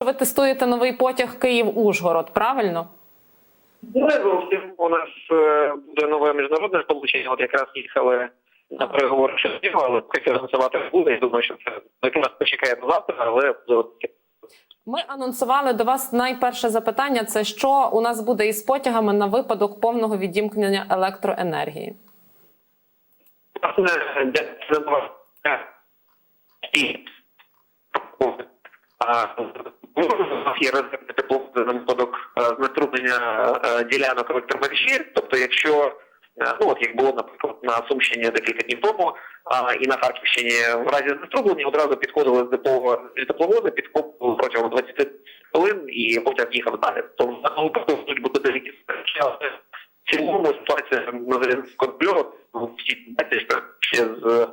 Ви тестуєте новий потяг Київ-Ужгород, правильно? Не у нас е, буде нове міжнародне сполучення. От якраз їхали на переговори щодо нього, але поки анонсувати буде. Я думаю, що це якраз почекає до завтра, але буде таке. Ми анонсували до вас найперше запитання: це що у нас буде із потягами на випадок повного відімкнення електроенергії? Власне, є резервне тепло на випадок е, знеструмлення е, ділянок електромережі. Тобто, якщо е, ну от як було наприклад на Сумщині декілька днів тому, і на Харківщині в разі знеструмлення одразу підходили з з тепловози, підкопували протягом 20 хвилин і потяг їхав далі. Тобто можуть бути деякі сперечки, в цілому ситуація на залізниці контрольована. Всі знаєте, що ще з,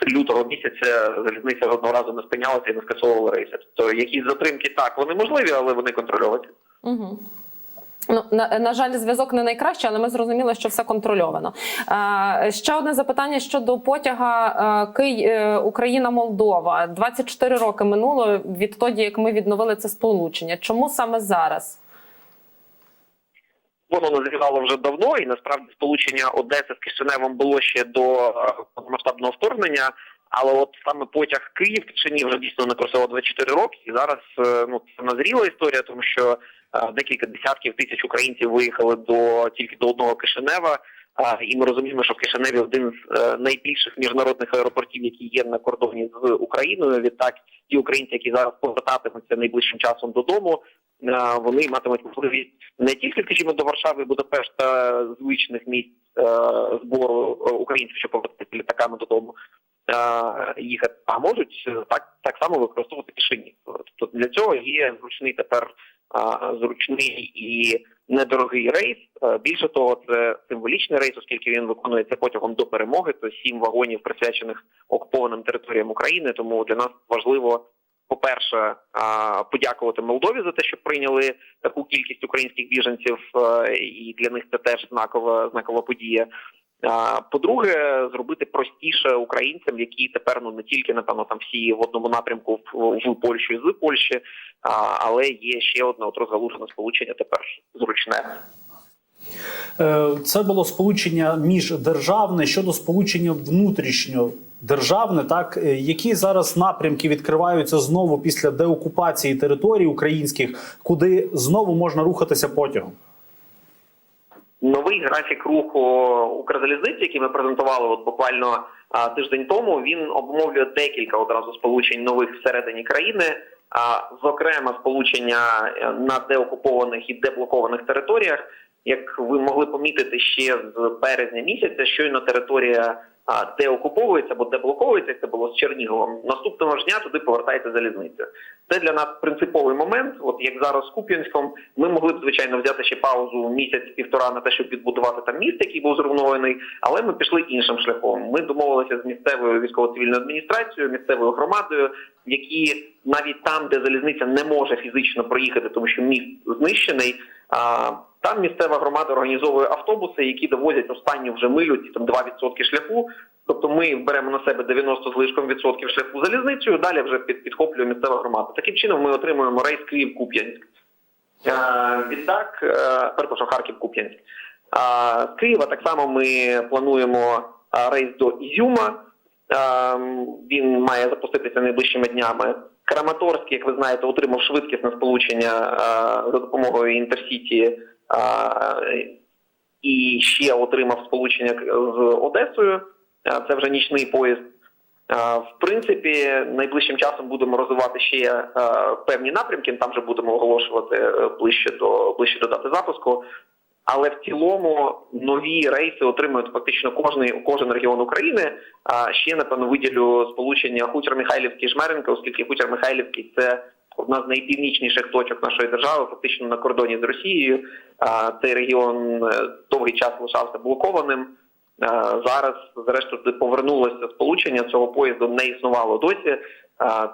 з лютого місяця залізниця жодного разу не спинялася і не скасовувала рейси. Тобто якісь затримки так вони можливі, але вони контрольовані. Угу. Ну, на, на жаль, зв'язок не найкращий, але ми зрозуміли, що все контрольовано. Е, ще одне запитання щодо потяга е, Кий, е, Україна-Молдова. 24 роки минуло відтоді, як ми відновили це сполучення. Чому саме зараз? Воно назрівало вже давно, і насправді сполучення Одеси з Кишиневом було ще до е, повномасштабного вторгнення. Але от саме потяг Київ Чернігів вже дійсно накросило 24 роки, і зараз е, ну це назріла історія, тому що е, декілька десятків тисяч українців виїхали до тільки до одного Кишинева. І ми розуміємо, що в Кишиневі один з найбільших міжнародних аеропортів, які є на кордоні з Україною. Відтак, ті українці, які зараз повертатимуться найближчим часом додому, вони матимуть можливість не тільки, скажімо, до Варшави, Будапешта, звичних місць е, збору е, українців, що повертаються літаками додому, е, їхати, а можуть так, так само використовувати Кишинів. Тобто для цього є зручний тепер зручний і недорогий рейс. Більше того, це символічний рейс, оскільки він виконується потягом до перемоги. То сім вагонів присвячених окупованим територіям України. Тому для нас важливо. По-перше, подякувати Молдові за те, що прийняли таку кількість українських біженців, е, і для них це теж знакова знакова подія. По-друге, зробити простіше українцям, які тепер ну не тільки напевно там всі в одному напрямку в, Польщу і з Польщі, але є ще одне от розгалужене сполучення тепер зручне. Е, Це було сполучення міждержавне щодо сполучення внутрішньодержавне. Так Е, які зараз напрямки відкриваються знову після деокупації територій українських, куди знову можна рухатися потягом? Новий графік руху Укрзалізниці, який ми презентували от буквально а, тиждень тому, він обумовлює декілька одразу сполучень нових всередині країни. А зокрема, сполучення е, на деокупованих і деблокованих територіях, як ви могли помітити ще з березня місяця, щойно територія а, деокуповується або деблоковується, як це було з Черніговом. Наступного ж дня туди повертається залізниця. Це для нас принциповий момент. От як зараз з Куп'янськом, ми могли б звичайно взяти ще паузу місяць-півтора на те, щоб відбудувати там міст, який був зруйнований, але ми пішли іншим шляхом. Ми домовилися з місцевою військово-цивільною адміністрацією, місцевою громадою, які навіть там, де залізниця не може фізично проїхати, тому що міст знищений. Там місцева громада організовує автобуси, які довозять останню вже милю, ці там 2% шляху. Тобто ми беремо на себе 90 з лишком відсотків шляху залізницею, далі вже під, підхоплює місцева громада. Таким чином ми отримуємо рейс Київ-Куп'янськ. Е, відтак, е, перепрошую, Харків-Куп'янськ. А, з Києва так само ми плануємо рейс до Ізюма. Він має запуститися найближчими днями. Краматорськ, як ви знаєте, отримав швидкісне сполучення за допомогою Інтерсіті і ще отримав сполучення з Одесою. Це вже нічний поїзд. В принципі, найближчим часом будемо розвивати ще певні напрямки. Там вже будемо оголошувати е, ближче до ближче до дати запуску. Але в цілому нові рейси отримують фактично кожний кожен регіон України. А ще напевно виділю сполучення Хутір Михайлівський Жмеренка, оскільки Хутір Михайлівський це одна з найпівнічніших точок нашої держави, фактично на кордоні з Росією. Цей регіон е, довгий час лишався блокованим. Е, Зараз, зрештою, повернулося сполучення цього поїзду не існувало досі.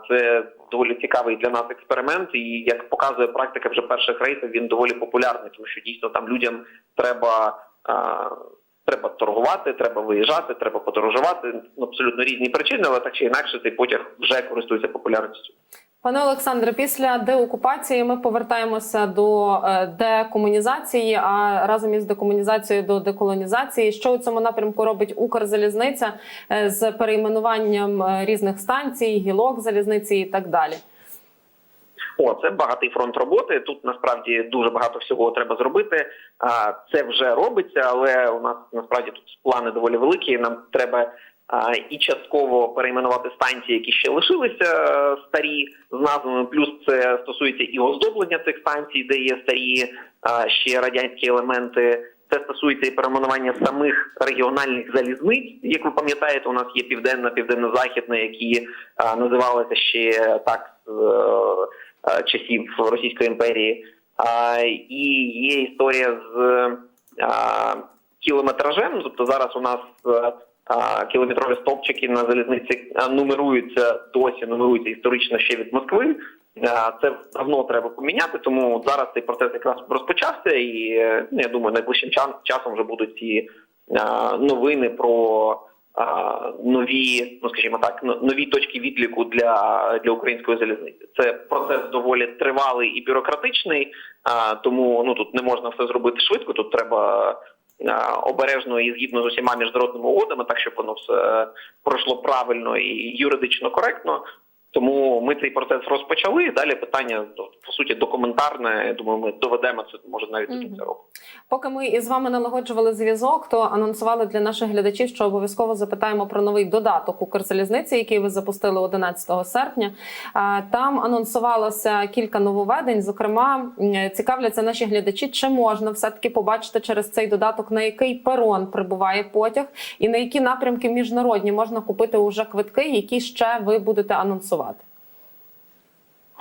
Це доволі цікавий для нас експеримент, і як показує практика вже перших рейсів, він доволі популярний, тому що дійсно там людям треба. Треба торгувати, треба виїжджати, треба подорожувати. Абсолютно різні причини, але так чи інакше цей потяг вже користується популярністю. Пане Олександре, після деокупації ми повертаємося до е, декомунізації, а разом із декомунізацією до деколонізації. Що у цьому напрямку робить Укрзалізниця е, з перейменуванням е, різних станцій, гілок залізниці і так далі? О, це багатий фронт роботи. Тут насправді дуже багато всього треба зробити. Це вже робиться, але у нас насправді тут плани доволі великі. Нам треба і частково перейменувати станції, які ще лишилися е, старі з назвами. Плюс це стосується і оздоблення цих станцій, де є старі ще радянські елементи. Це стосується і перейменування самих регіональних залізниць. Як ви пам'ятаєте, у нас є південна, південно-західна, які називалися ще так з е, е, часів Російської імперії. І є історія з кілометражем. Тобто зараз у нас е, кілометрові стовпчики на залізниці нумеруються досі, нумеруються історично ще від Москви. Це давно треба поміняти, тому зараз цей процес якраз розпочався, і е, ну, я думаю, найближчим ча- часом вже будуть ці новини про нові, ну скажімо так, но- нові точки відліку для, для української залізниці. Це процес доволі тривалий і бюрократичний, тому ну тут не можна все зробити швидко. Тут треба обережно і згідно з усіма міжнародними угодами, так щоб воно все пройшло правильно і юридично коректно. Тому ми цей процес розпочали. Далі питання ну, по суті документарне. Я думаю, ми доведемо це може навіть до кінця року. Поки ми із вами налагоджували зв'язок, то анонсували для наших глядачів, що обов'язково запитаємо про новий додаток Укрзалізниці, який ви запустили 11 серпня. Там анонсувалося кілька нововведень. Зокрема, цікавляться наші глядачі, чи можна все таки побачити через цей додаток, на який перон прибуває потяг, і на які напрямки міжнародні можна купити уже квитки, які ще ви будете анонсувати.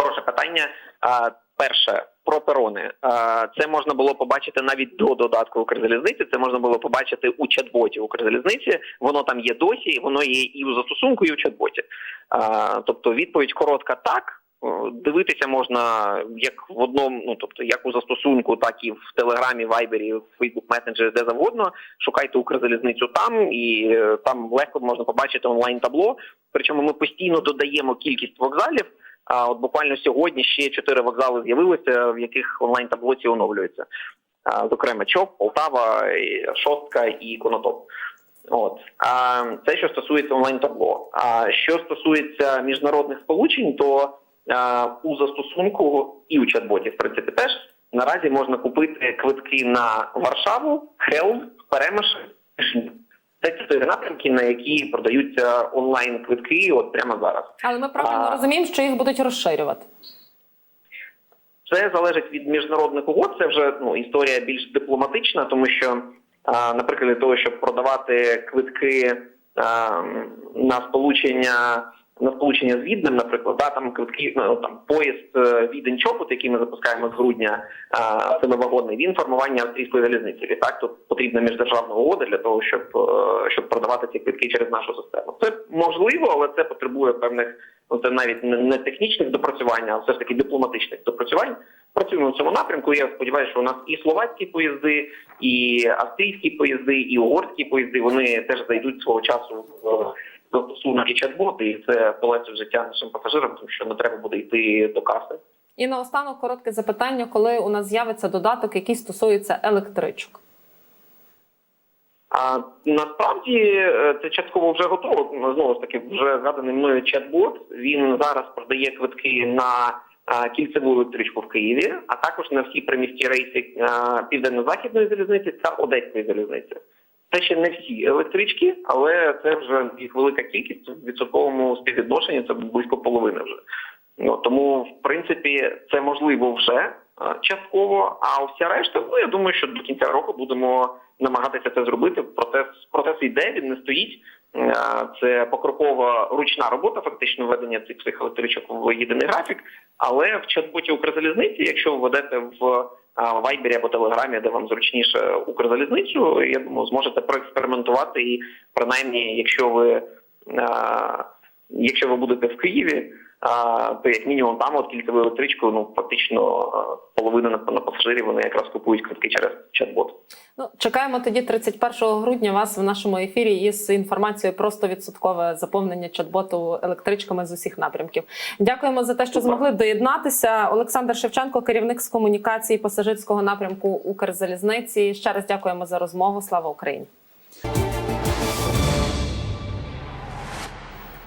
Хороше питання. Перше про перони. Це можна було побачити навіть до додатку Укрзалізниці. Це можна було побачити у чат-боті Укрзалізниці. Воно там є досі, воно є і у застосунку, і у чат-боті. Тобто відповідь коротка так. Дивитися можна як в одному, ну тобто як у застосунку, так і в Телеграмі, Вайбері, в Фейсбук месенджері, де завгодно. Шукайте Укрзалізницю там, і е, там легко можна побачити онлайн табло. Причому ми постійно додаємо кількість вокзалів. А от буквально сьогодні ще чотири вокзали з'явилися, в яких онлайн таблоці оновлюються. Зокрема, ЧОП, Полтава, Шостка і Конотоп. От а це що стосується онлайн табло. А що стосується міжнародних сполучень, то у застосунку і у чат-боті, в принципі, теж наразі можна купити квитки на Варшаву, Хелм, Перемиш. Це чотири напрямки, на які продаються онлайн квитки. От прямо зараз. Але ми правильно А. розуміємо, що їх будуть розширювати. Це залежить від міжнародних угод. Це вже ну історія більш дипломатична, тому що, а, наприклад, для того, щоб продавати квитки а, на сполучення на сполучення з Віднем, наприклад, да, там квитки, ну там поїзд е, відень чопот, який ми запускаємо з грудня, семивагонний, він формування австрійської залізниці. Відтак тут потрібна міждержавна угода для того, щоб, е, щоб продавати ці квитки через нашу систему. Це можливо, але це потребує певних ну це навіть не технічних допрацювань, а все ж таки дипломатичних допрацювань. Працюємо в цьому напрямку. Я сподіваюся, що у нас і словацькі поїзди, і австрійські поїзди, і угорські поїзди вони теж зайдуть свого часу в застосунок і чат-бот, і це полегшить життя нашим пасажирам, тому що не треба буде йти до каси. І наостанок коротке запитання, коли у нас з'явиться додаток, який стосується електричок. А насправді е, це частково вже готово. Ну, Знову ж таки, вже згаданий мною чат-бот. Він зараз продає квитки на кільцеву електричку в Києві, а також на всі приміські рейси південно-західної залізниці та одеської залізниці. Це ще не всі електрички, але це вже їх велика кількість в відсотковому співвідношенні. Це близько половини вже. Ну тому, в принципі, це можливо вже частково. А вся решта, ну я думаю, що до кінця року будемо намагатися це зробити. Процес процес йде, він не стоїть. Е, Це покрокова ручна робота, фактично введення цих всіх електричок в єдиний графік. Але в чат-боті Укрзалізниці, якщо ви введете в Вайбері або Телеграмі, де вам зручніше Укрзалізницю, я думаю, зможете проекспериментувати і принаймні, якщо ви якщо ви будете в Києві, то як мінімум там от кільцеву електричку, ну фактично половина напевно, пасажирів вони якраз купують квитки через чат-бот. Ну, чекаємо тоді 31 грудня вас в нашому ефірі із інформацією про 100% заповнення чат-боту електричками з усіх напрямків. Дякуємо за те, що Супер. змогли доєднатися. Олександр Шевченко, керівник з комунікації пасажирського напрямку Укрзалізниці. Ще раз дякуємо за розмову. Слава Україні!